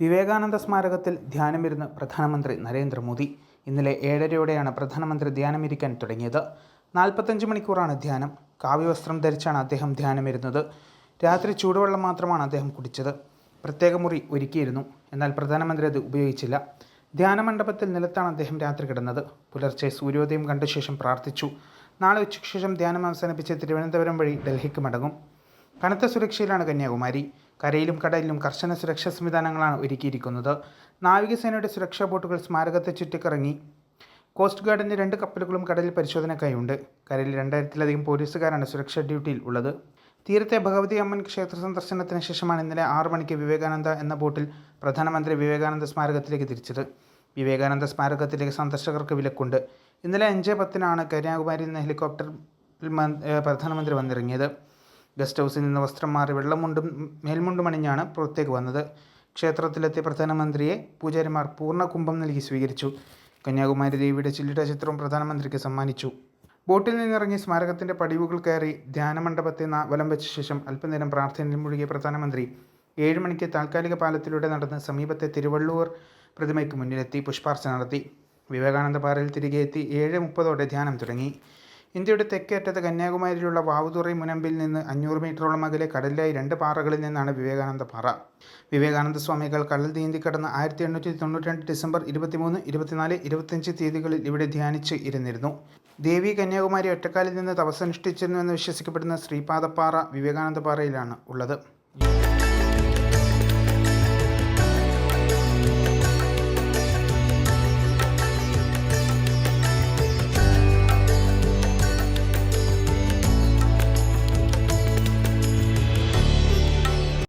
വിവേകാനന്ദ സ്മാരകത്തിൽ ധ്യാനമിരുന്ന് പ്രധാനമന്ത്രി നരേന്ദ്രമോദി ഇന്നലെ ഏഴരയോടെയാണ് പ്രധാനമന്ത്രി ധ്യാനമിരിക്കാൻ തുടങ്ങിയത്. നാൽപ്പത്തഞ്ച് മണിക്കൂറാണ് ധ്യാനം. കാവ്യവസ്ത്രം ധരിച്ചാണ് അദ്ദേഹം ധ്യാനമിരുന്നത്. രാത്രി ചൂടുവെള്ളം മാത്രമാണ് അദ്ദേഹം കുടിച്ചത്. പ്രത്യേക മുറി ഒരുക്കിയിരുന്നു. എന്നാൽ പ്രധാനമന്ത്രി അത് ഉപയോഗിച്ചില്ല. ധ്യാനമണ്ഡപത്തിൽ നിലത്താണ് അദ്ദേഹം രാത്രി കിടന്നത്. പുലർച്ചെ സൂര്യോദയം കണ്ട ശേഷം പ്രാർത്ഥിച്ചു. നാളെ ഉച്ചയ്ക്ക് ശേഷം ധ്യാനം അവസാനിപ്പിച്ച് തിരുവനന്തപുരം വഴി ഡൽഹിക്ക് മടങ്ങും. കനത്ത സുരക്ഷയിലാണ് കന്യാകുമാരി. കരയിലും കടലിലും കർശന സുരക്ഷാ സംവിധാനങ്ങളാണ് ഒരുക്കിയിരിക്കുന്നത്. നാവികസേനയുടെ സുരക്ഷാ ബോട്ടുകൾ സ്മാരകത്തെ ചുറ്റിക്കറങ്ങി കോസ്റ്റ് ഗാർഡിന്റെ രണ്ട് കപ്പലുകളും കടലിൽ പരിശോധനയ്ക്കായുണ്ട്. കരയിൽ രണ്ടായിരത്തിലധികം പോലീസുകാരാണ് സുരക്ഷാ ഡ്യൂട്ടിയിൽ ഉള്ളത്. തീരത്തെ ഭഗവതി അമ്മൻ ക്ഷേത്ര സന്ദർശനത്തിന് ശേഷമാണ് ഇന്നലെ ആറ് മണിക്ക് വിവേകാനന്ദ എന്ന ബോട്ടിൽ പ്രധാനമന്ത്രി വിവേകാനന്ദ സ്മാരകത്തിലേക്ക് തിരിച്ചത്. വിവേകാനന്ദ സ്മാരകത്തിലേക്ക് സന്ദർശകർക്ക് വിലക്കുണ്ട്. ഇന്നലെ അഞ്ച് പത്തിനാണ് കന്യാകുമാരിയിൽ നിന്ന് ഹെലികോപ്റ്ററിൽ പ്രധാനമന്ത്രി വന്നിറങ്ങിയത്. ഗസ്റ്റ് ഹൗസിൽ നിന്ന് വസ്ത്രം മാറി വെള്ളമുണ്ടും മേൽമുണ്ടും അണിഞ്ഞാണ് പുറത്തേക്ക് വന്നത്. ക്ഷേത്രത്തിലെത്തിയ പ്രധാനമന്ത്രിയെ പൂജാരിമാർ പൂർണ കുംഭം നൽകി സ്വീകരിച്ചു. കന്യാകുമാരി ദേവിയുടെ ചില്ലിട ചിത്രവും പ്രധാനമന്ത്രിക്ക് സമ്മാനിച്ചു. ബോട്ടിൽ നിന്നിറങ്ങി സ്മാരകത്തിന്റെ പടിവുകൾ കയറി ധ്യാനമണ്ഡപത്തെ വലം വെച്ച ശേഷം അല്പനേരം പ്രാർത്ഥനയിൽ മുഴുകിയ പ്രധാനമന്ത്രി ഏഴ് മണിക്ക് താൽക്കാലിക പാലത്തിലൂടെ നടന്ന് സമീപത്തെ തിരുവള്ളൂർ പ്രതിമയ്ക്ക് മുന്നിലെത്തി പുഷ്പാർച്ച നടത്തി. വിവേകാനന്ദ പാറയിൽ തിരികെ എത്തി ഏഴ് മുപ്പതോടെ ധ്യാനം തുടങ്ങി. ഇന്ത്യയുടെ തെക്കേ അറ്റത്ത് കന്യാകുമാരിയിലുള്ള വാവുതുറൈ മുനമ്പിൽ നിന്ന് അഞ്ഞൂറ് മീറ്ററോളം അകലെ കടലിലായി രണ്ട് പാറകളിൽ നിന്നാണ് വിവേകാനന്ദ പാറ. വിവേകാനന്ദ സ്വാമികൾ കടൽ നീന്തി കടന്ന് ആയിരത്തി എണ്ണൂറ്റി തൊണ്ണൂറ്റി രണ്ട് ഡിസംബർ ഇരുപത്തിമൂന്ന് ഇരുപത്തിനാല് ഇരുപത്തിയഞ്ച് തീയതികളിൽ ഇവിടെ ധ്യാനിച്ച് ഇരുന്നിരുന്നു. ദേവി കന്യാകുമാരി ഒറ്റക്കാലിൽ നിന്ന് തപസ്സനുഷ്ഠിച്ചിരുന്നുവെന്ന് വിശ്വസിക്കപ്പെടുന്ന ശ്രീപാദപ്പാറ വിവേകാനന്ദ പാറയിലാണ് ഉള്ളത്.